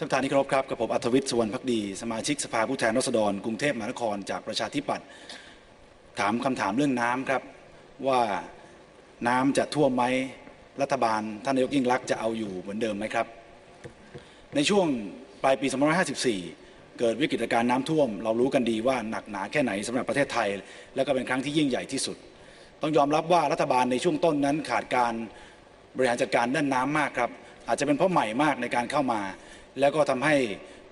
ท่านประธานที่เคารพครับกับผมอัธวิทย์สุวรรณพักดี สมาชิกสภาผู้แทนราษฎรกรุงเทพมหานครจากประชาธิปัตย์ถามคำถามเรื่องน้ำครับ ว่าน้ำจะท่วมไหมรัฐบาลท่านนายกยิ่งรักษณ์จะเอาอยู่เหมือนเดิมไหมครับ ในช่วงปลายปี 2554 เกิดวิกฤตการณ์น้ำท่วม เรารู้กันดีว่าหนักหนาแค่ไหนสำหรับประเทศไทย และก็เป็นครั้งที่ยิ่งใหญ่ที่สุด ต้องยอมรับว่ารัฐบาลในช่วงต้นนั้นขาดการบริหารจัดการด้านน้ำมากครับอาจจะเป็นเพราะใหม่มากในการเข้ามา แล้วก็ทำให้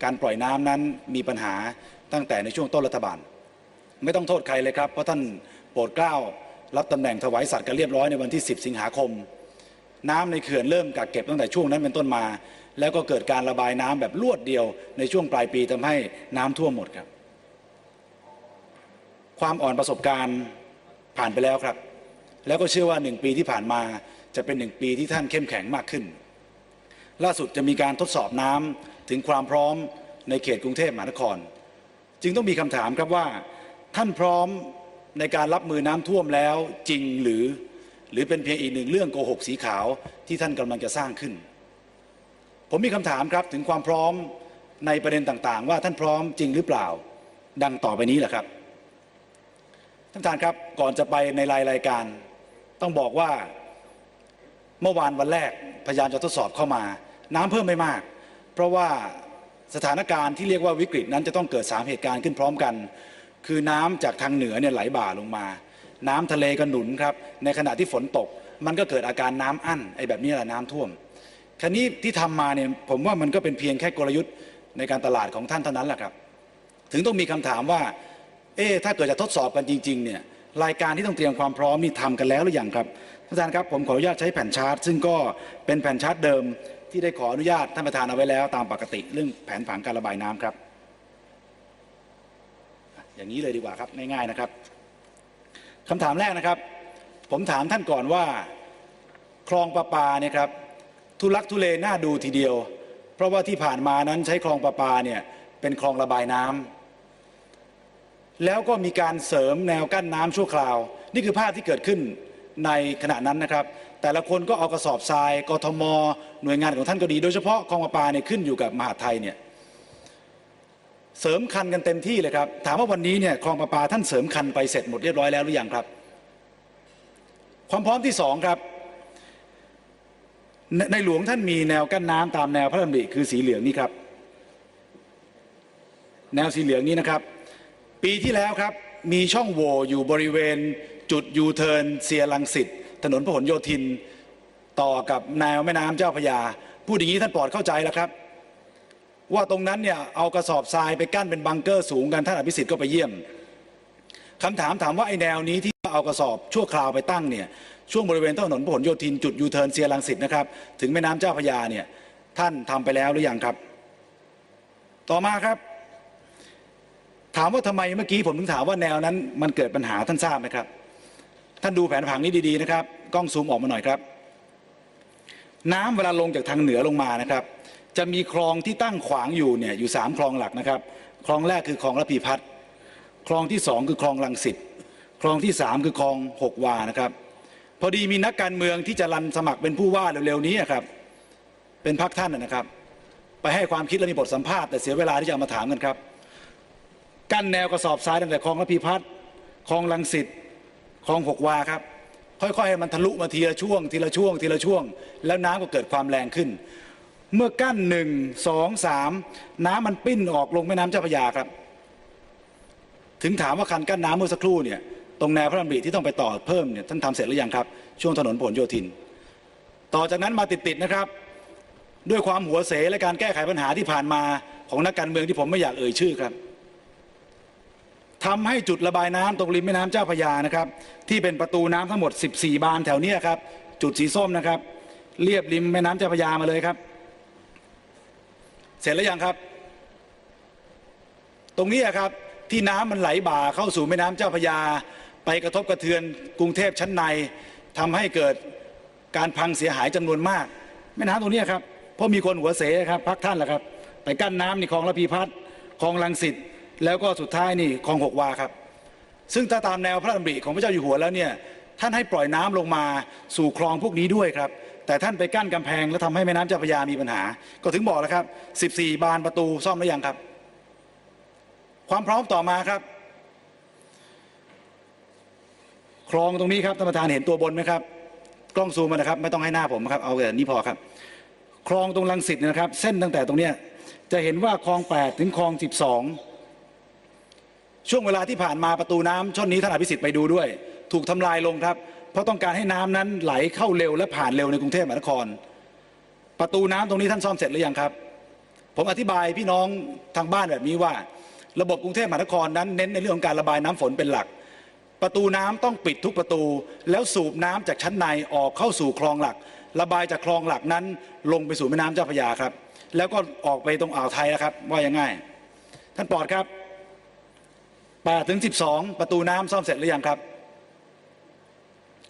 การปล่อยน้ำนั้นมีปัญหาตั้งแต่ในช่วงต้นรัฐบาล ไม่ต้องโทษใครเลยครับ เพราะท่านโปรดเกล้ารับตำแหน่งถวายสัตว์กันเรียบร้อยในวันที่ 10 สิงหาคม น้ำในเขื่อนเริ่มกักเก็บตั้งแต่ช่วงนั้นเป็นต้นมา แล้วก็เกิดการระบายน้ำแบบรวดเดียว ในช่วงปลายปีทำให้น้ำท่วมหมดครับ ความอ่อนประสบการณ์ผ่านไปแล้วครับ แล้วก็เชื่อว่าหนึ่งปีที่ผ่านมาจะเป็นหนึ่งปีที่ท่านเข้มแข็งมากขึ้น ล่าสุดจะมีการทดสอบน้ำถึงความพร้อมในเขตกรุงเทพมหานคร จึงต้องมีคำถามครับว่า ท่านพร้อมในการรับมือน้ำท่วมแล้วจริงหรือหรือเป็นเพียงอีกหนึ่งเรื่องโกหกสีขาวที่ท่านกำลังจะสร้างขึ้น ผมมีคำถามครับถึงความพร้อมในประเด็นต่างๆ ว่าท่านพร้อมจริงหรือเปล่า ดังต่อไปนี้แหละครับท่านประธานครับก่อนจะไปในรายรายการ ต้องบอกว่าเมื่อวานวันแรกพยายามจะทดสอบเข้ามา น้ำเพิ่มไม่มาก เพราะว่าสถานการณ์ที่เรียกว่าวิกฤตนั้นจะต้องเกิด 3 เหตุการณ์ขึ้นพร้อมกัน คือน้ำจากทางเหนือเนี่ยไหลบ่าลงมา น้ำทะเลก็หนุนครับในขณะที่ฝนตก มันก็เกิดอาการน้ำอั้นไอ้แบบนี้แหละน้ำท่วมคราวนี้ที่ทำมาเนี่ยผมว่ามันก็เป็นเพียงแค่กลยุทธ์ในการตลาดของท่านเท่านั้นแหละครับ ถึงต้องมีคำถามว่า เอ๊ถ้าเกิดจะทดสอบกันจริง ๆ เนี่ยรายการที่ต้องเตรียมความพร้อมนี่ทำกันแล้วหรือยังครับท่านประธานครับผมขออนุญาตใช้แผ่นชาร์ตซึ่งก็เป็นแผ่นชาร์ตเดิม ที่ได้ขออนุญาตท่านประธานเอาไว้แล้ว ตามปกติเรื่องแผนผังการระบายน้ำครับ อย่างนี้เลยดีกว่าครับง่ายๆนะครับคำถามแรกนะครับ ผมถามท่านก่อนว่าคลองประปาเนี่ยครับทุลักทุเลน่าดูทีเดียว เพราะว่าที่ผ่านมานั้นใช้คลองประปาเนี่ยเป็นคลองระบายน้ำแล้วก็มีการเสริมแนวกั้นน้ำชั่วคราว นี่คือภาพที่เกิดขึ้นในขณะนั้นนะครับ แต่ละคนก็เอากระสอบทรายกทม หน่วยงานของท่านก็ดี โดยเฉพาะคลองประปาเนี่ยขึ้นอยู่กับมหาไทยเนี่ยเสริมคันกันเต็มที่เลยครับ ถามว่าวันนี้เนี่ยคลองประปาท่านเสริมคันไปเสร็จหมดเรียบร้อยแล้วหรือยังครับ ความพร้อมที่สองครับ ในในหลวงท่านมีแนวกั้นน้ำตามแนวพระดำริคือสีเหลืองนี่ครับ แนวสีเหลืองนี้นะครับ ปีที่แล้วครับมีช่องโหว่อยู่บริเวณจุดยูเทิร์นเซียรังสิต ถนนพหลโยธิน ต่อกับแนวแม่น้ำเจ้าพยาพูดอย่างนี้ท่านปลอดเข้าใจแล้วครับ ว่าตรงนั้นเนี่ยเอากระสอบทรายไปกั้นเป็นบังเกอร์สูงกันท่านอภิสิทธิ์ก็ไปเยี่ยมคำถามถามว่าไอ้แนวนี้ที่เอากระสอบชั่วคราวไปตั้งเนี่ยช่วงบริเวณถนนพหลโยธินจุดยูเทิร์นเซียรังสิตนะครับถึงแม่น้ำเจ้าพยาเนี่ยท่านทำไปแล้วหรือยังครับ ต่อมาครับ ถามว่าทำไมเมื่อกี้ผมถึงถามว่าแนวนั้นมันเกิดปัญหาท่านทราบไหมครับ ท่านดูแผนผังนี้ดีๆนะครับ กล้องซูมออกมาหน่อยครับ น้ำเวลาลงจากทางเหนือลงมานะครับ จะมีคลองที่ตั้งขวางอยู่เนี่ยอยู่สามคลองหลักนะครับ คลองแรกคือคลองระพีพัฒน์คลองที่สองคือคลองลังสิตคลองที่สามคือคลองหกวานะครับ พอดีมีนักการเมืองที่จะรันสมัครเป็นผู้ว่าเร็วๆนี้ครับ เป็นพรรคท่านนะครับ ไปให้ความคิดและมีบทสัมภาษณ์แต่เสียเวลาที่จะมาถามกันครับ กั้นแนวกระสอบทรายตั้งแต่คลองระพีพัฒน์คลองลังสิต คลองหกวาครับ ค่อยๆให้มันทะลุมาทีละช่วง ทีละช่วง ทีละช่วง แล้วน้ำก็เกิดความแรงขึ้น เมื่อกั้นหนึ่งสองสามน้ำมันปิ้นออกลงแม่น้ำเจ้าพระยาครับ ถึงถามว่าคันกั้นน้ำเมื่อสักครู่เนี่ยตรงแนวพระดำริที่ต้องไปต่อเพิ่มเนี่ยท่านทำเสร็จหรือยังครับ ช่วงถนนผลโยธิน ต่อจากนั้นมาติดๆนะครับ ด้วยความหัวเสและการแก้ไขปัญหาที่ผ่านมาของนักการเมืองที่ผมไม่อยากเอ่ยชื่อครับ ทำให้จุดระบายน้ำตรงริมแม่น้ำเจ้าพระยานะครับ ที่เป็นประตูน้ำทั้งหมด 14 บานแถวเนี้ยครับ จุดสีส้มนะครับ เรียบริมแม่น้ำเจ้าพระยามาเลยครับ เสร็จแล้วยังครับ ตรงนี้ครับที่น้ำมันไหลบ่าเข้าสู่แม่น้ำเจ้าพระยา ไปกระทบกระเทือนกรุงเทพชั้นในทำให้เกิดการพังเสียหายจำนวนมาก แม่น้ำตรงนี้ครับเพราะมีคนหัวเสครับพักท่านแหละครับ ไปกั้นน้ำในคลองระพีพัฒน์คลองลังสิต แล้วก็สุดท้ายนี่คลองหกวาครับ ซึ่งถ้าตามแนวพระดำริของพระเจ้าอยู่หัวแล้วเนี่ยท่านให้ปล่อยน้ำลงมาสู่คลองพวกนี้ด้วยครับ แต่ท่านไปกั้นกำแพงแล้วทำให้แม่น้ำเจ้าพระยามีปัญหา ก็ถึงบอกแล้วครับ 14 บานประตูซ่อมหรือยังครับ ความพร้อมต่อมาครับ คลองตรงนี้ครับท่านประธานเห็นตัวบนไหมครับ กล้องซูมมานะครับ ไม่ต้องให้หน้าผมครับ เอาแต่นี้พอครับ คลองตรงลังสิตนยนะครับ เส้นตั้งแต่ตรงเนี้ยจะเห็นว่าคลอง 8 ถึงคลอง 12 ช่วงเวลาที่ผ่านมาประตูน้ำช่อนนี้ท่านอภิสิทธิ์ไปดูด้วย ถูกทำลายลงครับ เพราะต้องการให้น้ำนั้นไหลเข้าเร็วและผ่านเร็วในกรุงเทพมหานคร ประตูน้ำตรงนี้ท่านซ่อมเสร็จหรือยังครับ ผมอธิบายพี่น้องทางบ้านแบบนี้ว่า ระบบกรุงเทพมหานครนั้นเน้นในเรื่องของการระบายน้ำฝนเป็นหลัก ประตูน้ำต้องปิดทุกประตู แล้วสูบน้ำจากชั้นในออกเข้าสู่คลองหลัก ระบายจากคลองหลักนั้น ลงไปสู่แม่น้ำเจ้าพระยาครับ แล้วก็ออกไปตรงอ่าวไทยนะครับว่ายังไงท่านปลอดครับ 8ถึง 12 ประตูน้ำซ่อมเสร็จหรือยังครับ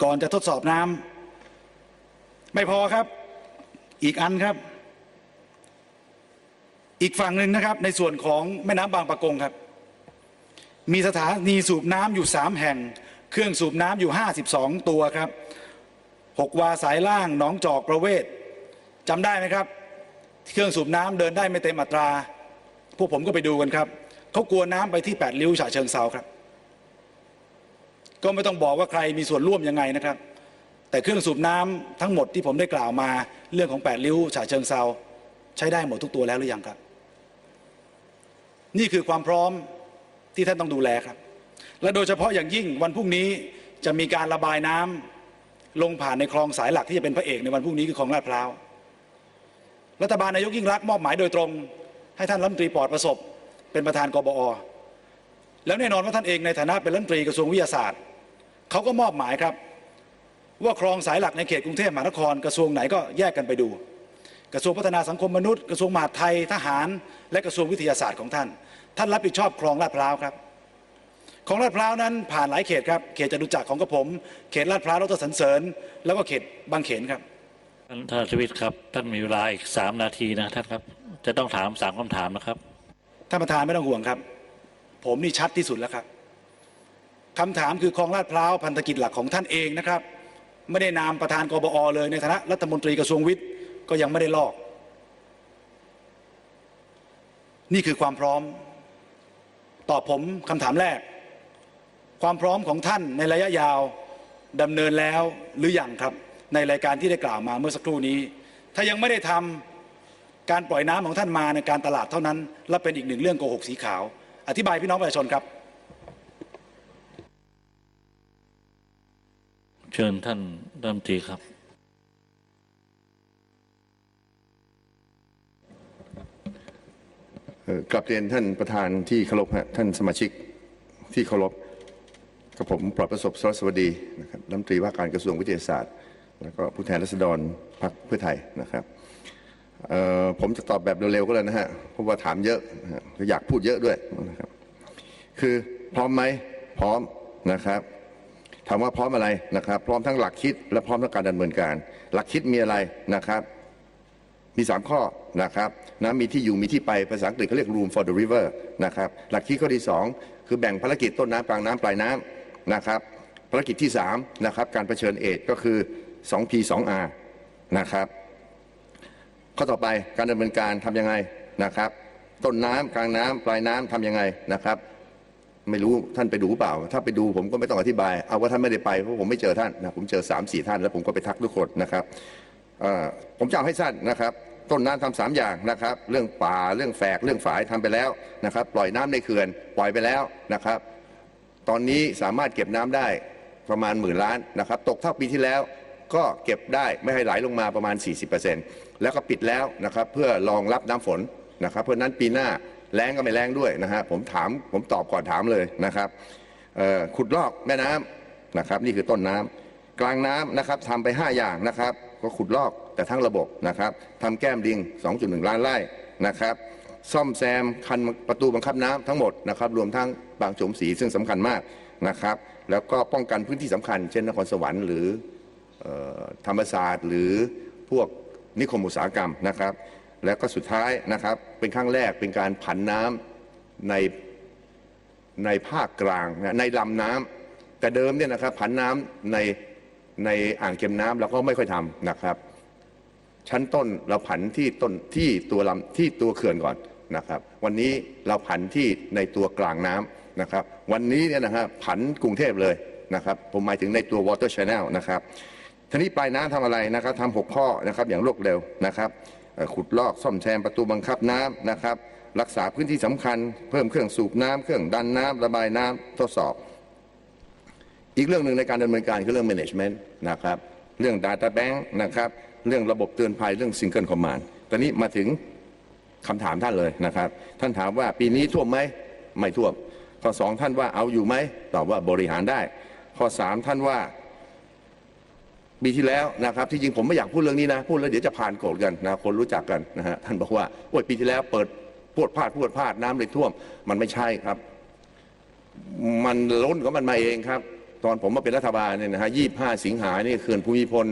ก่อนจะทดสอบน้ำไม่พอครับ อีกอันครับ อีกฝั่งหนึ่งนะครับ ในส่วนของแม่น้ำบางปะกงครับ มีสถานีสูบน้ำอยู่ 3 แห่ง เครื่องสูบน้ำอยู่ 52 ตัวครับ 6 วาสายล่างหนองจอกประเวศจำได้ไหมครับ เครื่องสูบน้ำเดินได้ไม่เต็มอัตรา พวกผมก็ไปดูกันครับ เขากลัวน้ำไปที่8ริ้วฉะเชิงเซาครับ ก็ไม่ต้องบอกว่าใครมีส่วนร่วมยังไงนะครับ แต่เครื่องสูบน้ำทั้งหมดที่ผมได้กล่าวมา เรื่องของ8ริ้วฉะเชิงเซาใช้ได้หมดทุกตัวแล้วหรือยังครับ นี่คือความพร้อมที่ท่านต้องดูแลครับ และโดยเฉพาะอย่างยิ่งวันพรุ่งนี้จะมีการระบายน้ำลงผ่านในคลองสายหลักที่จะเป็นพระเอกในวันพรุ่งนี้คือคลองลาดพร้าว รัฐบาลนายกยิ่งรักมอบหมายโดยตรง ให้ท่านรัฐมนตรีปลอดประสบ เป็นประธานกบอ แล้วแน่นอนว่าท่านเองในฐานะเป็นรัฐมนตรีกระทรวงวิทยาศาสตร์เขาก็มอบหมายครับ ว่าคลองสายหลักในเขตกรุงเทพมหานครกระทรวงไหนก็แยกกันไปดู กระทรวงพัฒนาสังคมมนุษย์ กระทรวงมหาดไทยทหาร และกระทรวงวิทยาศาสตร์ของท่าน ท่านรับผิดชอบคลองลาดพร้าวครับของลาดพร้าวนั้นผ่านหลายเขตครับเขตจตุจักรของกระผม เขตลาดพร้าวดรสันเสริญ แล้วก็เขตบางเขนครับท่านทวิตครับท่านมีเวลาอีกสามนาทีนะท่านครับ จะต้องถามสามคำถามนะครับ ท่านประธานไม่ต้องห่วงครับ ผมนี่ชัดที่สุดแล้วครับคำถามคือคลองลาดพร้าวพันธกิจหลักของท่านเองนะครับ ไม่ได้นามประธานกบอเลยในฐานะรัฐมนตรีกระทรวงวิทย์ก็ยังไม่ได้ลอก นี่คือความพร้อม ตอบผมคำถามแรก ความพร้อมของท่านในระยะยาวดำเนินแล้วหรืออยังครับ ในรายการที่ได้กล่าวมาเมื่อสักครู่นี้ ถ้ายังไม่ได้ทำ การปล่อยน้ำของท่านมาในการตลาดเท่านั้น และเป็นอีกหนึ่งเรื่องโกหกสีขาว อธิบายพี่น้องประชาชนครับ เชิญท่านรัฐมนตรีครับเอ่อกลับเรียนท่านประธานที่เคารพฮะท่านสมาชิกที่เคารพกับผมปลอดประสบสรสวัสดีนะครับรัฐมนตรีว่าการกระทรวงวิทยาศาสตร์ แล้วก็ผู้แทนราษฎรพรรคเพื่อไทยนะครับเอ่อ ผมจะตอบแบบเร็วๆก็เลยนะฮะเพราะว่าถามเยอะนะฮะอยากพูดเยอะด้วยนะครับคือพร้อมไหมพร้อมนะครับถามว่าพร้อมอะไรนะครับ พร้อมทั้งหลักคิดและพร้อมทั้งการดำเนินการ หลักคิดมีอะไรนะครับ มี 3 ข้อนะครับนะมีที่อยู่มีที่ไปภาษาอังกฤษเขาเรียก room for the river นะครับหลักคิดข้อที่ 2 คือแบ่งภารกิจต้นน้ำกลางน้ำปลายน้ำนะครับภารกิจที่3นะครับการเผชิญเอดก็คือ 2P 2R นะครับ ข้อต่อไปการดำเนินการทำยังไงนะครับ ต้นน้ำกลางน้ำปลายน้ำทำยังไงนะครับ ไม่รู้ท่านไปดูเปล่า ถ้าไปดูผมก็ไม่ต้องอธิบาย เอาว่าท่านไม่ได้ไปเพราะผมไม่เจอท่านนะผมเจอ3ามสี่ท่าน แล้วผมก็ไปทักทุกคนนะครับผมจะเอาให้สั้นนะครับ ต้นน้ำทำสามอย่างนะครับ เรื่องป่าเรื่องแฝกเรื่องฝายทำไปแล้วนะครับ ปล่อยน้ำในเขื่อนปล่อยไปแล้วนะครับ ตอนนี้สามารถเก็บน้ำได้ประมาณหมื่นล้านนะครับ ตกเท่าปีที่แล้วก็เก็บได้ไม่ให้ไหลลงมาประมาณ 40% แล้วก็ปิดแล้วนะครับเพื่อรองรับน้ำฝนนะครับ เพราะนั้นปีหน้าแรงก็ไม่แรงด้วยนะฮะผมถามผมตอบก่อนถามเลยนะครับขุดลอกแม่น้ำนะครับนี่คือต้นน้ำกลางน้ำนะครับทำไป 5 อย่างนะครับ ก็ขุดลอกแต่ทั้งระบบนะครับทำแก้มลิง 2.1 ล้านไร่นะครับ ซ่อมแซมคันประตูบังคับน้ำทั้งหมดนะครับรวมทั้งบางโฉมสีซึ่งสำคัญมากนะครับ แล้วก็ป้องกันพื้นที่สำคัญ เช่นนครสวรรค์หรือออธรรมศาสตร์หรือพวก นิคมอุตสาหกรรมนะครับ แล้วก็สุดท้ายนะครับเป็นครั้งแรกเป็นการผันน้ำในในภาคกลางนะในลำน้ำแต่เดิมเนี่ยนะครับผันน้ำในในอ่างเก็บน้ำเราก็ไม่ค่อยทำนะครับ ชั้นต้นเราผันที่ต้นที่ตัวลำที่ตัวเขื่อนก่อนนะครับ วันนี้เราผันที่ในตัวกลางน้ำนะครับ วันนี้เนี่ยนะฮะผันกรุงเทพเลยนะครับ ผมหมายถึงในตัว water channel นะครับ ทีนี้ปลายน้ำทำอะไรนะครับทำหกข้อนะครับอย่างรวดเร็วนะครับขุดลอกซ่อมแซมประตูบังคับน้ำนะครับ รักษาพื้นที่สำคัญ เพิ่มเครื่องสูบน้ำเครื่องดันน้ำระบายน้ำทดสอบ อีกเรื่องหนึ่งในการดำเนินการคือเรื่อง management นะครับเรื่อง data bank นะครับเรื่องระบบเตือนภัยเรื่อง single command ตอนนี้มาถึงคำถามท่านเลยนะครับ ท่านถามว่าปีนี้ท่วมไหมไม่ท่วมข้อสองท่านว่าเอาอยู่ไหมตอบว่าบริหารได้ ข้อสามท่านว่า ปีที่แล้วนะครับที่จริงผมไม่อยากพูดเรื่องนี้นะ พูดแล้วเดี๋ยวจะผ่านโกรธกันนะคนรู้จักกันนะฮะท่านบอกว่าโอ้ยปีที่แล้วเปิดพวดพลาดพวดพลาดน้ำเลยท่วม มันไม่ใช่ครับ มันล้นของมันมาเองครับ ตอนผมมาเป็นรัฐบาลเนี่ยนะฮะยี่ห้าสิงหาเนี่ยเขื่อนภูมิพล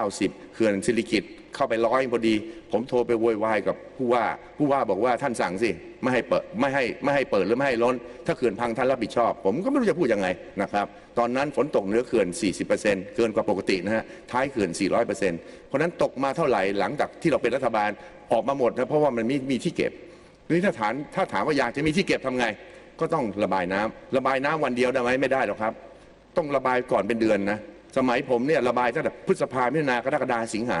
90 เขื่อนสิริกิต เข้าไปร้อยพอดี ผมโทรไปโวยวายกับผู้ว่า ผู้ว่าบอกว่าท่านสั่งสิไม่ให้เปิดไม่ให้ไม่ให้เปิดหรือไม่ให้ล้น ถ้าเขื่อนพังท่านรับผิดชอบ ผมก็ไม่รู้จะพูดยังไงนะครับ ตอนนั้นฝนตกเหนือเขื่อน 40%เกินกว่าปกตินะฮะท้ายเขื่อน 400%เพราะฉะนั้นตกมาเท่าไหร่หลังจากที่เราเป็นรัฐบาลออกมาหมดนะเพราะว่ามันมีมีที่เก็บทีนี้ถ้าถามถ้าถามว่าอยากจะมีที่เก็บทำไง ก็ต้องระบายน้ำระบายน้ำวันเดียวได้ไหมไม่ได้หรอกครับ ต้องระบายก่อนเป็นเดือนนะสมัยผมเนี่ยระบายตั้งแต่พฤษภามิถุนากรกฎาสิงหา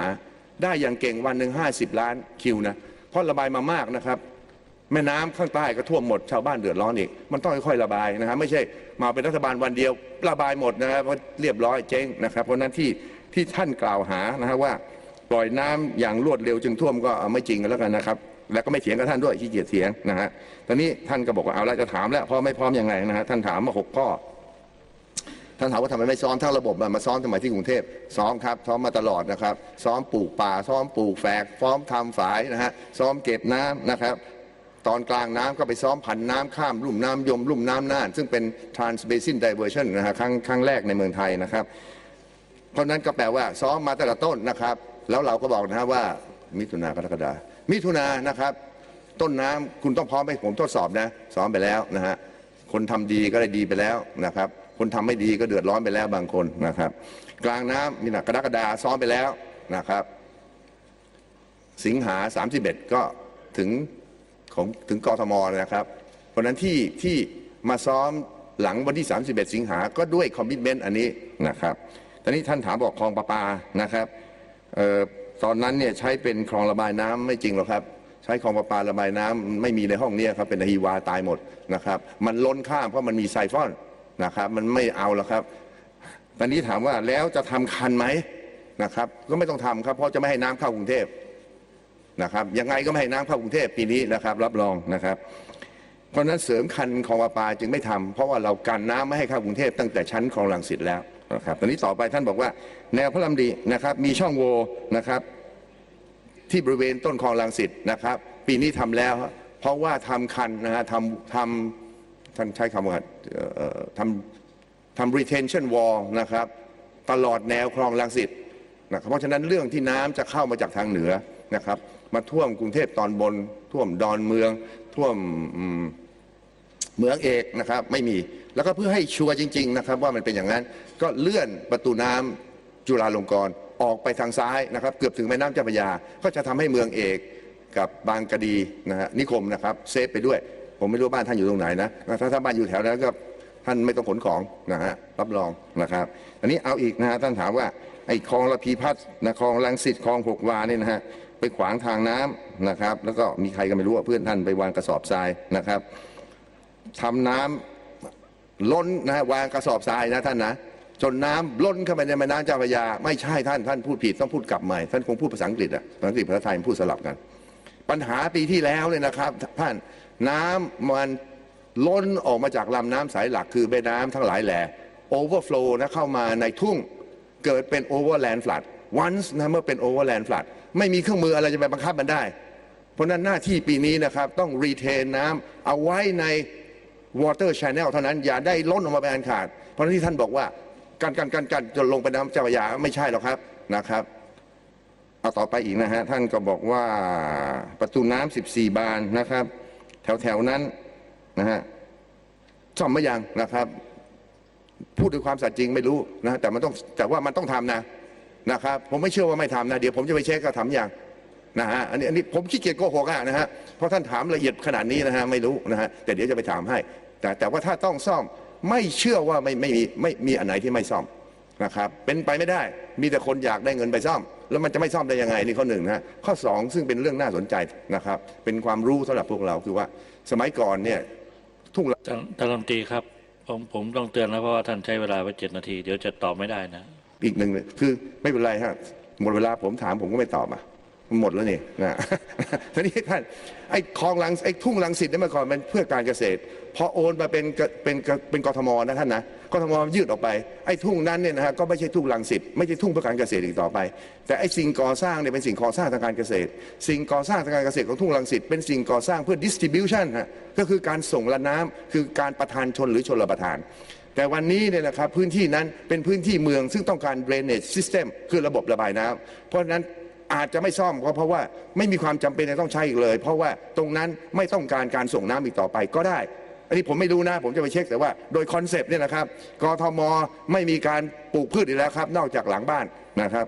ได้อย่างเก่งวันหนึ่งห้าสิบล้านคิวนะเพราะระบายมามากนะครับ แม่น้ำข้างใต้ก็ท่วมหมดชาวบ้านเดือดร้อนอีก มันต้องค่อยๆระบายนะครับ ไม่ใช่มาเป็นรัฐบาลวันเดียวระบายหมดนะครับเพราะเรียบร้อยเจ๊งนะครับ เพราะนั้นที่ที่ท่านกล่าวหานะครับว่าปล่อยน้ำอย่างรวดเร็วจึงท่วมก็ไม่จริงกันแล้วกันนะครับ แล้วก็ไม่เถียงกับท่านด้วยขี้เกียจเถียงนะฮะตอนนี้ท่านก็บอกว่าเอาละจะถามแล้วพร้อมไม่พร้อมยังไงนะฮะท่านถามมาหกข้อ ท่านถามว่าทำไมไม่ซ้อมทั้งระบบมาซ้อมสมัยที่กรุงเทพซ้อมครับซ้อมมาตลอดนะครับ ซ้อมปลูกป่า ซ้อมปลูกแฝกซ้อมทำฝายนะฮะซ้อมเก็บน้ำนะครับ ตอนกลางน้ำก็ไปซ้อมผันน้ำข้ามลุ่มน้ำยม ลุ่มน้ำน่าน ซึ่งเป็น trans basin diversion นะฮะครั้งครั้งแรกในเมืองไทยนะครับ เพราะนั้นก็แปลว่าซ้อมมาแต่ละต้นนะครับ แล้วเราก็บอกนะฮะว่ามิถุนากรกฎามิถุนานะครับ ต้นน้ำคุณต้องพร้อมให้ผมทดสอบนะซ้อมไปแล้วนะฮะคนทำดีก็ได้ดีไปแล้วนะครับ คนทำไม่ดีก็เดือดร้อนไปแล้วบางคนนะครับ กลางน้ำมีหนักกระดกฎาซ้อมไปแล้วนะครับ สิงหา 31 ก็ถึงของถึงกทมนะครับ เพราะนั้นที่ที่มาซ้อมหลังวันที่ 31 สิงหาก็ด้วยคอมมิชเมนต์อันนี้นะครับตอนนี้ท่านถามบอกคลองประปานะครับออตอนนั้นเนี่ยใช้เป็นคลองระบายน้ำไม่จริงหรอกครับ ใช้คลองประปาระบายน้ำไม่มีในห้องเนี้ครับเป็นอะฮีวาตายหมดนะครับ มันล้นข้ามเพราะมันมีไซฟอน นะครับ มันไม่เอาแล้วครับตอนนี้ถามว่าแล้วจะทำคันไหมนะครับ ก็ไม่ต้องทำครับ เพราะจะไม่ให้น้ำเข้ากรุงเทพนะครับยังไงก็ไม่ให้น้ำเข้ากรุงเทพปีนี้นะครับ รับรองนะครับ เพราะนั้นเสริมคันคลองประปาจึงไม่ทำเพราะว่าเรากันน้ำไม่ให้เข้ากรุงเทพตั้งแต่ชั้นคลองลังสิตแล้วนะครับตอนนี้ต่อไปท่านบอกว่า แนวพระลำดีนะครับ มีช่องโหว่นะครับ ที่บริเวณต้นคลองลังสิตนะครับ ปีนี้ทำแล้ว เพราะว่าทำคันนะฮะทำทำ ท่านใช้คำว่าทำทำ retention wall นะครับ ตลอดแนวคลองลังสิตนะครับเพราะฉะนั้นเรื่องที่น้ำจะเข้ามาจากทางเหนือนะครับ มาท่วมกรุงเทพตอนบน ท่วมดอนเมือง ท่วมเมืองเอกนะครับไม่มีแล้วก็เพื่อให้ชัวร์จริง ๆ นะครับ ว่ามันเป็นอย่างนั้นก็เลื่อนประตูน้ำจุฬาลงกรณ์ออกไปทางซ้ายนะครับ เกือบถึงแม่น้ำเจ้าพระยา ก็จะทำให้เมืองเอกกับบางกะดีนะฮะนิคมนะครับ เซฟไปด้วย ผมไม่รู้บ้านท่านอยู่ตรงไหนนะถ้าถ้าบ้านอยู่แถวนั้นก็ท่านไม่ต้องขนของนะฮะรับรองนะครับ อันนี้เอาอีกนะฮะท่านถามว่าไอ้คลองระพีพัฒน์นะคลองลังสิตคลองหกวาเนี่ยนะฮะไปขวางทางน้ำนะครับ แล้วก็มีใครก็ไม่รู้ว่าเพื่อนท่านไปวางกระสอบทรายนะครับทำน้ำล้นนะฮะวางกระสอบทรายนะท่านนะจนน้ำล้นเข้าไปในแม่น้ำเจ้าพระยา ไม่ใช่ท่านท่านพูดผิดต้องพูดกลับใหม่ท่านคงพูดภาษาอังกฤษอะภาษาอังกฤษภาษาไทยมันพูดสลับกัน ปัญหาปีที่แล้วเลยนะครับ ท่าน น้ำมันล้นออกมาจากลำน้ำสายหลักคือแม่น้ำทั้งหลายแหล่โอเวอร์ฟลูนะเข้ามาในทุ่งเกิดเป็นโอเวอร์แลนด์ฟลัดวันส์นะเมื่อเป็นโอเวอร์แลนด์ฟลัดไม่มีเครื่องมืออะไรจะไปบังคับมันได้ เพราะนั้นหน้าที่ปีนี้นะครับต้องรีเทนน้ำเอาไว้ใน water channel เท่านั้นอย่าได้ล้นออกมาเป็นอันขาด เพราะนั้นที่ท่านบอกว่าการการการการจะลงไปน้ำเจ้าพระยาไม่ใช่หรอกครับนะครับเอาต่อไปอีกนะฮะท่านก็บอกว่าประตูน้ำ14 บานนะครับ แถวแถวๆนั้นนะฮะซ่อมไม่ยังนะครับ พูดด้วยความสัตย์จริงไม่รู้นะแต่มันต้องแต่ว่ามันต้องทำนะนะครับ ผมไม่เชื่อว่าไม่ทำนะ เดี๋ยวผมจะไปเช็คก็ทำอย่างนะฮะอันนี้อันนี้ผมขี้เกียจโกหกอะนะฮะเพราะท่านถามละเอียดขนาดนี้นะฮะไม่รู้นะฮะแต่เดี๋ยวจะไปถามให้ แต่แต่ว่าถ้าต้องซ่อมไม่เชื่อว่าไม่ไม่มีไม่มีอันไหนที่ไม่ซ่อมนะครับ เป็นไปไม่ได้ มีแต่คนอยากได้เงินไปซ่อม แล้วมันจะไม่ซ่อมได้ยังไงนี่ข้อหนึ่งนะฮะข้อสองซึ่งเป็นเรื่องน่าสนใจนะครับ เป็นความรู้สำหรับพวกเราคือว่าสมัยก่อนเนี่ยทุ่งท่านท่านรัฐมนตรีครับผมผมต้องเตือนแล้วเพราะว่าท่านใช้เวลาไปเจ็ดนาที เดี๋ยวจะตอบไม่ได้นะ อีกหนึ่งเลยคือไม่เป็นไรฮะหมดเวลาผมถามผมก็ไม่ตอบอะหมดแล้วนี่นะทีนี้ท่านไอ้คลองลังไอ้ทุ่งลังสิตเนี่ยเมื่อก่อนมันเพื่อการเกษตรพอโอนมาเป็นกเป็นเป็นกทมนะท่านนะ กทมยืดออกไปไอ้ทุ่งนั้นเนี่ยนะฮะก็ไม่ใช่ทุ่งลังสิตไม่ใช่ทุ่งเพื่อการเกษตรอีกต่อไป แต่ไอ้สิ่งก่อสร้างเนี่ยเป็นสิ่งก่อสร้างทางการเกษตร สิ่งก่อสร้างทางการเกษตรของทุ่งลังสิตเป็นสิ่งก่อสร้างเพื่อ distribution ฮะก็คือการส่งละน้ำคือการประทานชนหรือชนระประทาน แต่วันนี้เนี่ยนะครับพื้นที่นั้นเป็นพื้นที่เมืองซึ่งต้องการ drainage system คือระบบระบายน้ำเพราะฉะนั้นอาจจะไม่ซ่อมก็เพราะว่าไม่มีความจำเป็นจะต้องใช้อีกเลย เพราะว่าตรงนั้นไม่ต้องการการส่งน้ำอีกต่อไปก็ได้ อันนี้ผมไม่รู้นะ ผมจะไปเช็คแต่ว่าโดยคอนเซปต์เนี่ยนะครับกทมไม่มีการปลูกพืชอีกแล้วครับ นอกจากหลังบ้านนะครับ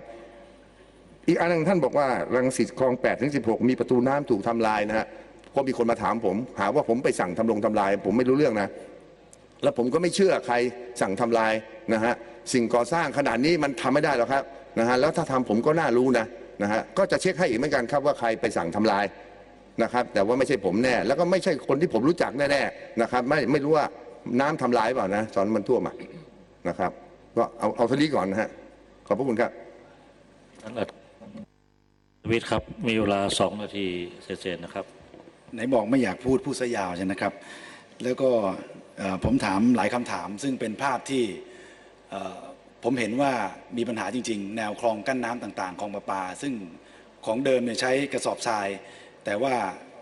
อีกอันหนึงท่านบอกว่ารังสิตคลอง8ถึง16 มีประตูน้ำถูกทำลายนะฮะก็มีคนมาถามผม หาว่าผมไปสั่งทำลงทำลาย ผมไม่รู้เรื่องนะ แล้วผมก็ไม่เชื่อใครสั่งทำลายนะฮะสิ่งก่อสร้างขนาดนี้มันทำไม่ได้หรอกครับนะฮะแล้วถ้าทำผมก็น่ารู้นะนะฮะก็จะเช็คให้อีกเหมือนกันครับว่าใครไปสั่งทำลาย นะครับ แต่ว่าไม่ใช่ผมแน่ แล้วก็ไม่ใช่คนที่ผมรู้จักแน่ๆนะครับ ไม่ไม่รู้ว่าน้ำทำลายเปล่านะตอนมันท่วมอะนะครับ ก็เอาเอาเท่านี้ก่อนนะฮะขอบพระคุณครับท่านอัธวิทย์ครับมีเวลาสองนาทีเศษๆนะครับไหนบอกไม่อยากพูดพูดซะยาวใช่นะครับ แล้วก็เอ่อผมถามหลายคำถาม ซึ่งเป็นภาพที่เอ่อผมเห็นว่ามีปัญหาจริง ๆ แนวคลองกั้นน้ำต่างๆคลองประปา ซึ่งของเดิมเนี่ยใช้กระสอบทราย แต่ว่า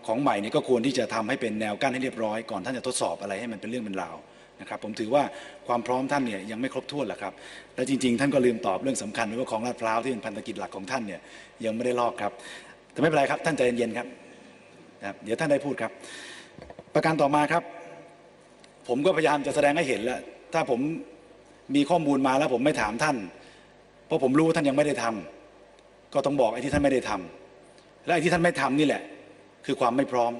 ของใหม่เนี่ยก็ควรที่จะทำให้เป็นแนวกั้นให้เรียบร้อยก่อนท่านจะทดสอบอะไรให้มันเป็นเรื่องเป็นราวนะครับผมถือว่าความพร้อมท่านเนี่ยยังไม่ครบถ้วนหรอกครับและจริง ๆ ท่านก็ลืมตอบเรื่องสำคัญว้ว่าคลองลาดพร้าวที่เป็นพันธกิจหลักของท่านเนี่ยยังไม่ได้ลอกครับแต่ไม่เป็นไรครับ ท่านใจเย็นๆครับนะครับ เดี๋ยวท่านได้พูดครับ ประการต่อมาครับ ผมก็พยายามจะแสดงให้เห็นแล้ว ถ้าผมมีข้อมูลมาแล้วผมไม่ถามท่าน เพราะผมรู้ว่าท่านยังไม่ได้ทำก็ต้องบอกไอ้ที่ท่านไม่ได้ทำ และไอ้ที่ท่านไม่ทำนี่แหละ คือความไม่พร้อม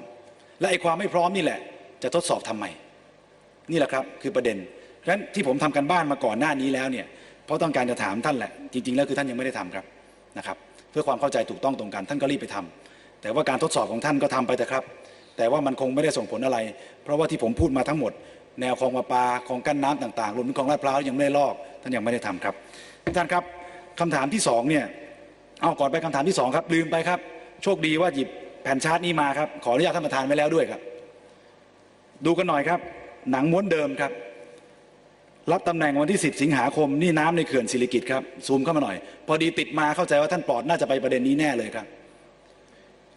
และไอ้ความไม่พร้อมนี่แหละ จะทดสอบทำไมนี่แหละครับคือประเด็นเพราะฉะนั้นที่ผมทำกันบ้านมาก่อนหน้านี้แล้วเนี่ยเพราะต้องการจะถามท่านแหละ จริง ๆ แล้วคือท่านยังไม่ได้ทำครับนะครับ เพื่อความเข้าใจถูกต้องตรงกันท่านก็รีบไปทำแต่ว่าการทดสอบของท่านก็ทำไปแต่ครับ แต่ว่ามันคงไม่ได้ส่งผลอะไร เพราะว่าที่ผมพูดมาทั้งหมด แนวคลองประปาคลองกั้นน้ำต่างๆรวมถึงคลองลาดพร้าวยังไม่ได้ลอกท่านยังไม่ได้ทำครับท่านครับคำถามที่สองเนี่ยเอาก่อนไปคำถามที่สองครับลืมไปครับ โชคดีว่าหยิบแผ่นชาร์ตนี้มาครับ ขออนุญาตท่านประธานไว้แล้วด้วยครับ ดูกันหน่อยครับ หนังม้วนเดิมครับ รับตำแหน่งวันที่ 10 สิงหาคม นี่น้ำในเขื่อนศิริกิตครับ ซูมเข้ามาหน่อย พอดีติดมาเข้าใจว่าท่านปลอดน่าจะไปประเด็นนี้แน่เลยครับ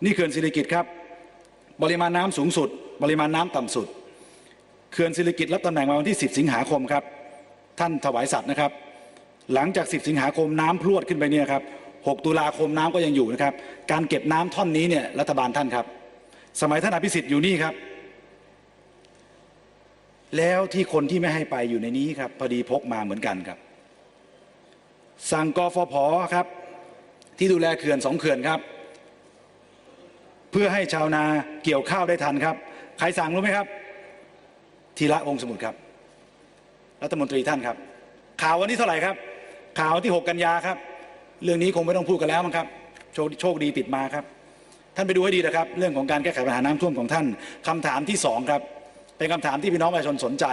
นี่เขื่อนศิริกิตครับ ปริมาณน้ำสูงสุด ปริมาณน้ำต่ำสุด เขื่อนศิริกิตรับตำแหน่งมาวันที่ 10 สิงหาคมครับ ท่านถวายสัตว์นะครับ หลังจาก 10 สิงหาคมน้ำพรวดขึ้นไปเนี่ยครับ 6 ตุลาคมน้ำก็ยังอยู่นะครับ การเก็บน้ำท่อนนี้เนี่ยรัฐบาลท่านครับ สมัยท่านอภิสิทธิ์อยู่นี่ครับ แล้วที่คนที่ไม่ให้ไปอยู่ในนี้ครับพอดีพกมาเหมือนกันครับ สั่งกฟผครับ ที่ดูแลเขื่อนสองเขื่อนครับ เพื่อให้ชาวนาเกี่ยวข้าวได้ทันครับ ใครสั่งรู้ไหมครับธีระวงศ์สมุทรครับ รัฐมนตรีท่านครับ ข่าววันนี้เท่าไหร่ครับ ข่าวที่ 6 กันยาครับ เรื่องนี้คงไม่ต้องพูดกันแล้วมั้งครับโชคโชคดีติดมาครับ ท่านไปดูให้ดีนะครับ เรื่องของการแก้ไขปัญหาน้ำท่วมของท่านคำถามที่สองครับเป็นคำถามที่พี่น้องประชาชนสนใจ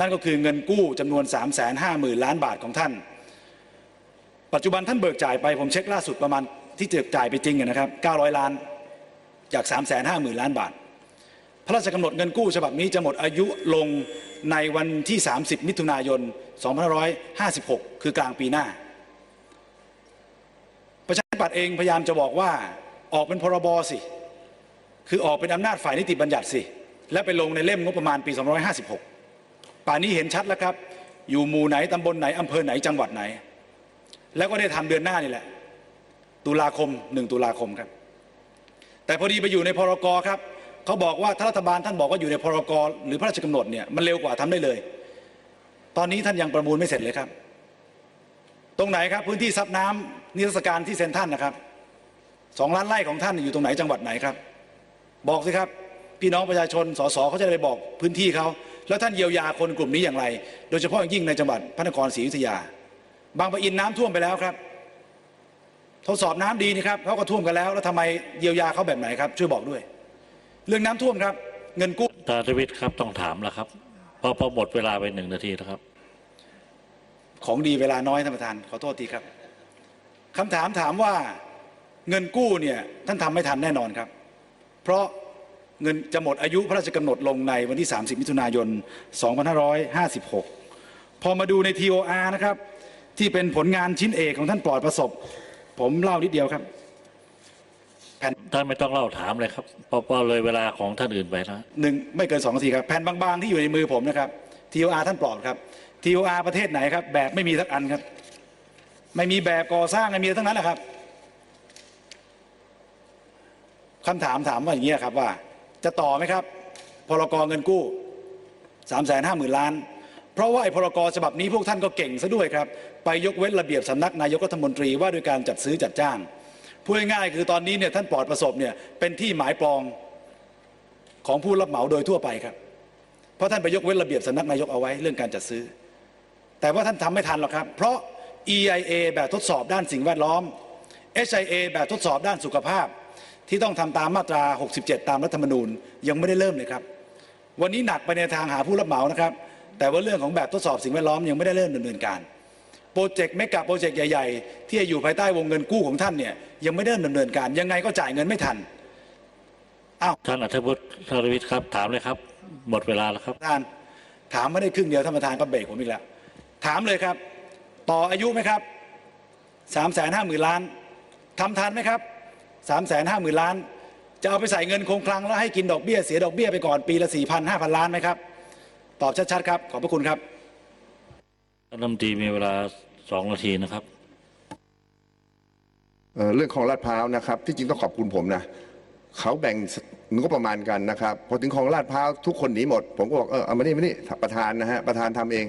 นั่นก็คือเงินกู้จำนวน 3 5 0 0 0 0 ล้านบาทของท่าน ปัจจุบันท่านเบิกจ่ายไปผมเช็คล่าสุดประมาณที่เบิกจ่ายไปจริงอะนะครับ 900 ล้านจาก 3 5 0 0 0 0 ล้านบาท พระราชกำหนดเงินกู้ฉบับนี้จะหมดอายุลงในวันที่ 30 มิถุนายน 2556 คือกลางปีหน้า ปัตย์เองพยายามจะบอกว่าออกเป็นพรบสิ คือออกเป็นอำนาจฝ่ายนิติบัญญัติสิ และไปลงในเล่มงบประมาณปี2556 ป่านนี้เห็นชัดแล้วครับ อยู่หมู่ไหนตำบลไหนอำเภอไหนจังหวัดไหน แล้วก็ได้ทำเดือนหน้านี่แหละ ตุลาคม 1 ตุลาคมครับ แต่พอดีไปอยู่ในพรกครับเขาบอกว่าถ้ารัฐบาลท่านบอกว่าอยู่ในพรกหรือพระราชกำหนดเนี่ยมันเร็วกว่าทำได้เลย ตอนนี้ท่านยังประมูลไม่เสร็จเลยครับ ตรงไหนครับพื้นที่ซับน้ำ นิทรรศการที่เซ็นทรัลนะครับสองล้านไร่ของท่านอยู่ตรงไหนจังหวัดไหนครับ บอกสิครับ พี่น้องประชาชนสสเขาจะได้ไปบอกพื้นที่เขาแล้วท่านเยียวยาคนกลุ่มนี้อย่างไร โดยเฉพาะอย่างยิ่งในจังหวัดพระนครศรีอยุธยา บางปะอินน้ำท่วมไปแล้วครับ ทดสอบน้ำดีนี่ครับเขาก็ท่วมกันแล้ว แล้วทำไมเยียวยาเขาแบบไหนครับ ช่วยบอกด้วย เรื่องน้ำท่วมครับ เงินกู้ตาทวิทย์ครับต้องถามแล้วครับเพราะเพราะหมดเวลาไปหนึ่งนาทีแล้วครับ ของดีเวลาน้อยท่านประธานขอโทษทีครับ คำถามถามว่าเงินกู้เนี่ยท่านทำไม่ทันแน่นอนครับ เพราะเงินจะหมดอายุพระราชกำหนดลงในวันที่ 30 มิถุนายน 2556 พอมาดูใน TOR นะครับ ที่เป็นผลงานชิ้นเอกของท่านปลอดประสบ ผมเล่านิดเดียวครับท่านไม่ต้องเล่าถามเลยครับเพราะเพราะเลยเวลาของท่านอื่นไปนะหนึ่งไม่เกินสองนาทีครับแผ่นบางๆที่อยู่ในมือผมนะครับ TOR ท่านปลอดครับ TOR ประเทศไหนครับแบบไม่มีสักอันครับ ไม่มีแบบก่อสร้างไม่มีทั้งนั้นแหละครับคำถามถามว่าอย่างนี้ครับว่า จะต่อไหมครับพรกรเงินกู้สามแสนห้าหมื่นล้าน เพราะว่าไอ้พรกรฉบับนี้พวกท่านก็เก่งซะด้วยครับ ไปยกเว้นระเบียบสำนักนายกรัฐมนตรีว่าด้วยการจัดซื้อจัดจ้างพูดง่ายๆคือตอนนี้เนี่ยท่านปลอดประสบเนี่ยเป็นที่หมายปองของผู้รับเหมาโดยทั่วไปครับ เพราะท่านไปยกเว้นระเบียบสำนักนายกเอาไว้เรื่องการจัดซื้อ แต่ว่าท่านทำไม่ทันหรอกครับ เพราะ EIA แบบทดสอบด้านสิ่งแวดล้อม HIA แบบทดสอบด้านสุขภาพ ที่ต้องทำตามมาตรา 67 ตามรัฐธรรมนูญยังไม่ได้เริ่มเลยครับ วันนี้หนักไปในทางหาผู้รับเหมานะครับ แต่ว่าเรื่องของแบบทดสอบสิ่งแวดล้อมยังไม่ได้เริ่มดำเนินการโปรเจกต์เมกะโปรเจกต์ใหญ่ๆ ที่อยู่ภายใต้วงเงินกู้ของท่านเนี่ยยังไม่ได้ดำเนินการ ยังไงก็จ่ายเงินไม่ทันท่านอัธวุฒิทาวิทย์ครับ ถามเลยครับ หมดเวลาแล้วครับท่านถามไม่ได้ครึ่งเดียวท่านประธานก็เบรกผมอีกแล้วถามเลยครับ ต่ออายุไหมครับสามแสนห้าหมื่นล้านทำทันไหมครับสามแสนห้าหมื่นล้าน จะเอาไปใส่เงินคงคลังแล้วให้กินดอกเบี้ยเสียดอกเบี้ยไปก่อนปีละสี่พันห้าพันล้านไหมครับ ตอบชัดๆครับ ขอบพระคุณครับท่านรัฐมนตรีมีเวลาสองนาทีนะครับเอ่อเรื่องของลาดพร้าวนะครับ ที่จริงต้องขอบคุณผมนะเขาแบ่งงบประมาณกันนะครับพอถึงของลาดพร้าวทุกคนหนีหมด ผมก็บอกเออเอามานี่มานี่ประธานนะฮะประธานทำเอง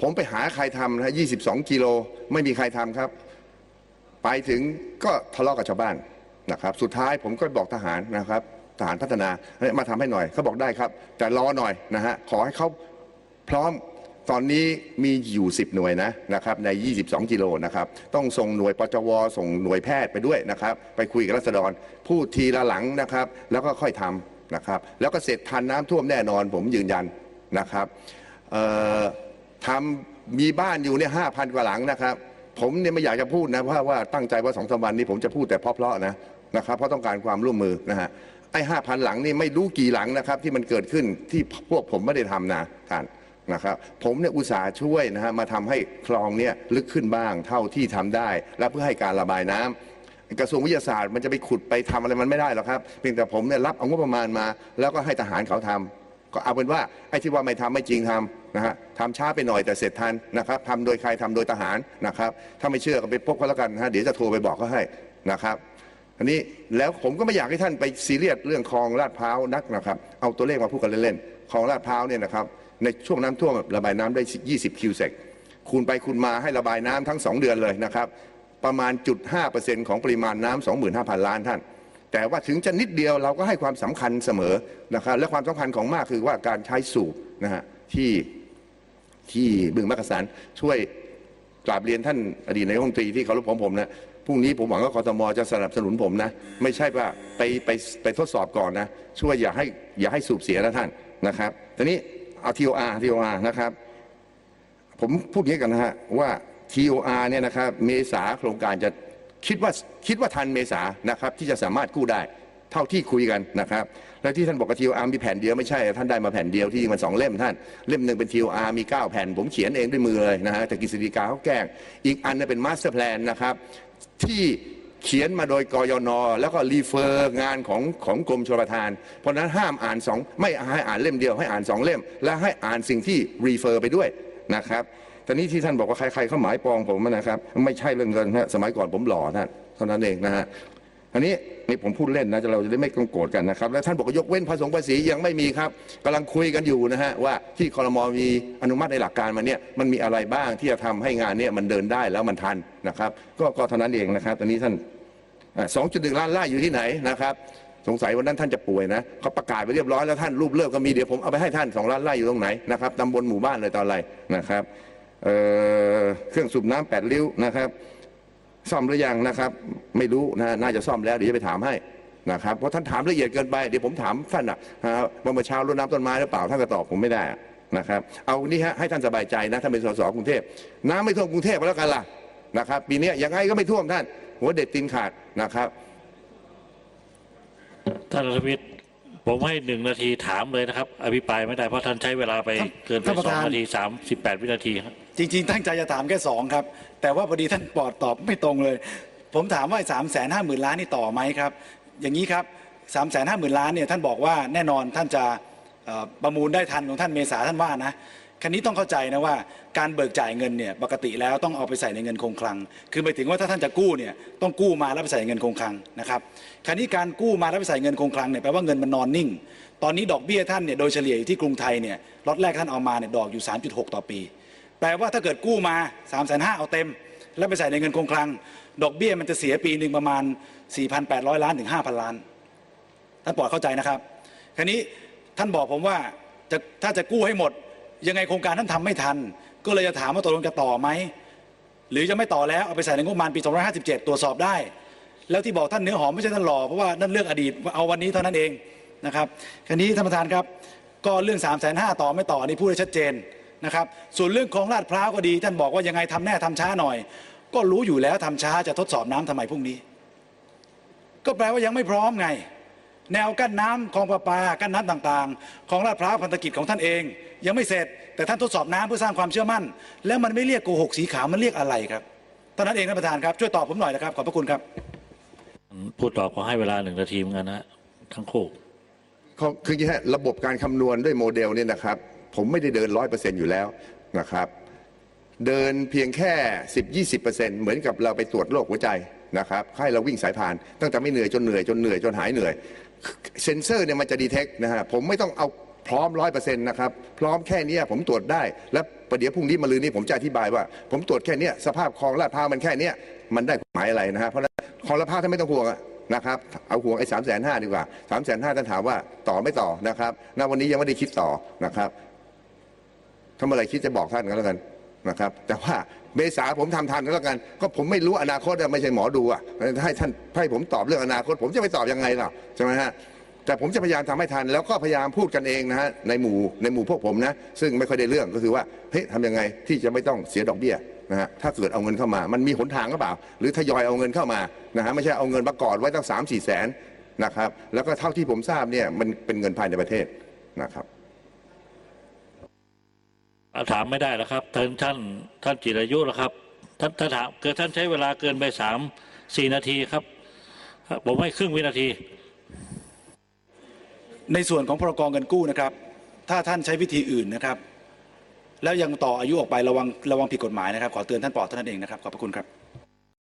ผมไปหาใครทำนะฮะ22กิโลไม่มีใครทำครับ ไปถึงก็ทะเลาะกับชาวบ้านนะครับ สุดท้ายผมก็บอกทหารนะครับทหารพัฒนามาทำให้หน่อยเขาบอกได้ครับ แต่รอหน่อยนะฮะขอให้เขาพร้อมตอนนี้มีอยู่ 10 หน่วยนะนะครับใน 22 กิโลนะครับต้องส่งหน่วยปจวส่งหน่วยแพทย์ไปด้วยนะครับไปคุยกับรัษฎรพูดทีละหลังนะครับ แล้วก็ค่อยทำนะครับ แล้วก็เสร็จทันน้ำท่วมแน่นอนผมยืนยันนะครับเอ่อ ทำมีบ้านอยู่เนี่ยห้าพันกว่าหลังนะครับ ผมเนี่ยไม่อยากจะพูดนะเพราะว่าตั้งใจว่าสองสามวันนี้ผมจะพูดแต่เพราะๆนะนะครับเพราะต้องการความร่วมมือนะฮะไอ้ห้าพันหลังนี่ไม่รู้กี่หลังนะครับ ที่มันเกิดขึ้นที่พวกผมไม่ได้ทำนะท่านนะครับผมเนี่ยอุตส่าห์ช่วยนะฮะมาทำให้คลองเนี่ยลึกขึ้นบ้างเท่าที่ทำได้ และเพื่อให้การระบายน้ำกระทรวงวิทยาศาสตร์มันจะไปขุดไปทำอะไรมันไม่ได้หรอกครับเพียงแต่ผมเนี่ยรับเอางบประมาณมา แล้วก็ให้ทหารเขาทำก็เอาเป็นว่าไอ้ที่ว่าไม่ทำไม่จริงทำ นะฮะทำช้าไปหน่อยแต่เสร็จทันนะครับทำโดยใครทำโดยทหารนะครับ ถ้าไม่เชื่อก็ไปพบเขาแล้วกันนะฮะเดี๋ยวจะโทรไปบอกเขาให้นะครับอันนี้แล้วผมก็ไม่อยากให้ท่านไปซีเรียสเรื่องคลองลาดพร้าวนักนะครับ เอาตัวเลขมาพูดกันเล่นๆคลองลาดพร้าวเนี่ยนะครับในช่วงน้ำท่วมระบายน้ำได้ 20 คิวเซกคูณไปคูณมาให้ระบายน้ำทั้ง 2 เดือนเลยนะครับ ประมาณจุด5%ของปริมาณน้ำ25,000 ล้านท่าน แต่ว่าถึงจะนิดเดียวเราก็ให้ความสำคัญเสมอนะครับและความสำคัญของมากคือว่าการใช้สูบนะฮะที่ ที่บึงมักกะสันช่วยกราบเรียนท่านอดีตนายกรัฐมนตรีที่เคารพของผมนะพรุ่งนี้ผมหวังว่ากทมจะสนับสนุนผมนะ ไม่ใช่ว่าไปไปไปทดสอบก่อนนะ ช่วยอย่าให้อย่าให้สูบเสียนะท่านนะครับทีนี้เอา TOR TOR นะครับ ผมพูดอย่างนี้กันนะฮะว่า TOR เนี่ยนะครับเมษาโครงการจะคิดว่าคิดว่าทันเมษานะครับที่จะสามารถกู้ได้ เท่าที่คุยกันนะครับ และที่ท่านบอกว่า TOR มีแผ่นเดียวไม่ใช่ ท่านได้มาแผ่นเดียวที่มันสองเล่มท่านเล่มหนึ่งเป็น TOR มี 9 แผ่น ผมเขียนเองด้วยมือเลยนะฮะแต่กฤษฎีกาเขาแก้งอีกอันนึงเป็นมาสเตอร์แพลนนะครับที่เขียนมาโดยกยน แล้วก็รีเฟอร์งานของของกรมชลประทาน เพราะฉะนั้นห้ามอ่านสองไม่ให้อ่านเล่มเดียวให้อ่านสองเล่ม และให้อ่านสิ่งที่รีเฟอร์ไปด้วยนะครับตอนนี้ที่ท่านบอกว่าใครๆเขาหมายปองผมนะครับ ไม่ใช่เรื่องเงินฮะสมัยก่อนผมหล่อท่านเท่านั้นเองนะฮะ อันนี้นี่ผมพูดเล่นนะเราจะได้ไม่ต้องโกรธกันนะครับ แล้วท่านบอกยกเว้นภาษีภาษียังไม่มีครับกำลังคุยกันอยู่นะฮะว่าที่คอรมอมีอนุมัติในหลักการมาเนี่ยมันมีอะไรบ้างที่จะทำให้งานเนี่ยมันเดินได้แล้วมันทันนะครับ ก็ก็เท่านั้นเองนะครับ ตอนนี้ท่านสองจุดหนึ่งล้านไร่อยู่ที่ไหนนะครับสงสัยวันนั้นท่านจะป่วยนะเขาประกาศไปเรียบร้อยแล้วท่านรูปเลิกก็มีเดี๋ยวผมเอาไปให้ท่านสองล้านไร่อยู่ตรงไหนนะครับตำบลหมู่บ้านเลยตอนอะไรนะครับเเครื่องสูบน้ำแปดริ้วนะครับ ซ่อมหรือยังนะครับ ไม่รู้นะน่าจะซ่อมแล้วเดี๋ยวจะไปถามให้นะครับเพราะท่านถามละเอียดเกินไปเดี๋ยวผมถามท่านอะฮะว่าเมื่อเช้ารดน้ำต้นไม้หรือเปล่าท่านก็ตอบผมไม่ได้อะนะครับ เอานี่ฮะให้ท่านสบายใจนะท่านเป็นสสกรุงเทพน้ำไม่ท่วมกรุงเทพก็แล้วกันล่ะนะครับ ปีนี้ยังไงก็ไม่ท่วมท่าน หัวเด็ดตีนขาดนะครับ ท่านรัฐวิทย์ผมให้หนึ่งนาทีถามเลยนะครับ อภิปรายไม่ได้เพราะท่านใช้เวลาไปท่านเกินไปท่านประสองธานนาทีสามสิบแปดวินาทีครับ จริง ๆ ตั้งใจจะถามแค่สองครับ แต่ว่าพอดีท่านปอดตอบไม่ตรงเลย ผมถามว่าสามแสนห้าหมื่นล้านนี่ต่อไหมครับ อย่างนี้ครับสามแสนห้าหมื่นล้านเนี่ยท่านบอกว่าแน่นอนท่านจะประมูลได้ทันของท่านเมษาท่านว่านะคันนี้ต้องเข้าใจนะว่าการเบิกจ่ายเงินเนี่ยปกติแล้วต้องเอาไปใส่ในเงินคงคลัง คือหมายถึงว่าถ้าท่านจะกู้เนี่ยต้องกู้มาแล้วไปใส่เงินคงคลังนะครับคันนี้การกู้มาแล้วไปใส่เงินคงคลังเนี่ยแปลว่าเงินมันนอนนิ่ง ตอนนี้ดอกเบี้ยท่านเนี่ยโดยเฉลี่ยที่กรุงไทยเนี่ยล็อตแรกท่านเอามาเนี่ยดอกอยู่ 3.6 ต่อปี แปลว่าถ้าเกิดกู้มา3ามแสนห้าเอาเต็ม แล้วไปใส่ในเงินคงคลัง ดอกเบี้ยมันจะเสียปีหนึ่งประมาณ 4,800 ล้านถึง 5,000 ล้าน ท่านปลอดเข้าใจนะครับ คราวนี้ท่านบอกผมว่าจะถ้าจะกู้ให้หมด ยังไงโครงการท่านทำไม่ทัน ก็เลยจะถามว่าตกลงจะต่อไหม หรือจะไม่ต่อแล้วเอาไปใส่ในงบประมาณปี257 ตรวจสอบได้ แล้วที่บอกท่านเนื้อหอมไม่ใช่ท่านหล่อเพราะว่านั่นเรื่องอดีตเอาวันนี้เท่านั้นเองนะครับ คราวนี้ท่านประธานครับ ก็เรื่อง3ามแสนห้าต่อไม่ต่อนนี้พูดได้ชัดเจน นะครับ ส่วนเรื่องของลาดพร้าวก็ดี ท่านบอกว่ายังไงทำแน่ทำช้าหน่อย ก็รู้อยู่แล้วทำช้าจะทดสอบน้ำทำไมพรุ่งนี้ ก็แปลว่ายังไม่พร้อมไง แนวกั้นน้ำคลองประปากั้นน้ำต่างๆ ของลาดพร้าวพันธกิจของท่านเอง ยังไม่เสร็จ แต่ท่านทดสอบน้ำเพื่อสร้างความเชื่อมั่น แล้วมันไม่เรียกโกหกสีขาวมันเรียกอะไรครับตอนนั้นเองท่านประธานครับช่วยตอบผมหน่อยนะครับขอบพระคุณครับพูดตอบขอให้เวลาหนึ่งนาทีเหมือนกันนะฮะทั้งคู่เขาคืออย่างนี้ฮะระบบการคำนวณด้วยโมเดลเนี่ยนะครับ ผมไม่ได้เดินร้อยเปอร์เซ็นต์อยู่แล้วนะครับ เดินเพียงแค่10 20เปอร์เซ็นต์เหมือนกับเราไปตรวจโรคหัวใจนะครับให้เราวิ่งสายพาน ตั้งแต่ไม่เหนื่อยจนเหนื่อยจนเหนื่อยจนหายเหนื่อยเซนเซอร์เนี่ยมันจะดีเทคนะฮะผมไม่ต้องเอาพร้อมร้อยเปอร์เซ็นต์นะครับ พร้อมแค่นี้ผมตรวจได้ แล้วประเดี๋ยวพรุ่งนี้มาลืนนี้ผมจะอธิบายว่า ผมตรวจแค่นี้สภาพคลองลาดพร้าวมันแค่นี้มันได้หมายอะไรนะฮะเพราะฉะคลองลาดพร้าวท่านไม่ต้องห่วงนะครับเอาห่วงไอ้สามแสนห้าดีกว่าสามแสนห้าท่านถามว่าต่อไม่ต่อนะครับณวันนี้ยังไม่ได้คิดต่อนะครับ ถ้าเมื่อไรคิดจะบอกท่านก็แล้วกันนะครับ แต่ว่าเมษาผมทำทันก็แล้วกัน ก็ผมไม่รู้อนาคตไม่ใช่หมอดูอะให้ท่านให้ผมตอบเรื่องอนาคต ผมจะไปตอบยังไงล่ะใช่ไหมฮะแต่ผมจะพยายามทำให้ทัน แล้วก็พยายามพูดกันเองนะฮะในหมู่ในหมู่พวกผมนะซึ่งไม่ค่อยได้เรื่องก็คือว่าเฮ้ยทำยังไงที่จะไม่ต้องเสียดอกเบี้ยนะฮะถ้าเกิดเอาเงินเข้ามา มันมีหนทางหรือเปล่า หรือทยอยเอาเงินเข้ามานะฮะไม่ใช่เอาเงินมาก่อนไว้ตั้งสามสี่แสนนะครับแล้วก็เท่าที่ผมทราบเนี่ยมันเป็นเงินภายในประเทศนะครับ ถามไม่ได้แล้วครับท่านท่านท่านจิรายุแล้วครับท่านท่านถามเกิดท่านใช้เวลาเกินไปสามสี่นาทีครับผมให้ครึ่งวินาที ในส่วนของพรกรเงินกู้นะครับ ถ้าท่านใช้วิธีอื่นนะครับ แล้วยังต่ออายุออกไประวังระวังผิดกฎหมายนะครับ ขอเตือนท่านปอดเท่านั้นเองนะครับขอบพระคุณครับ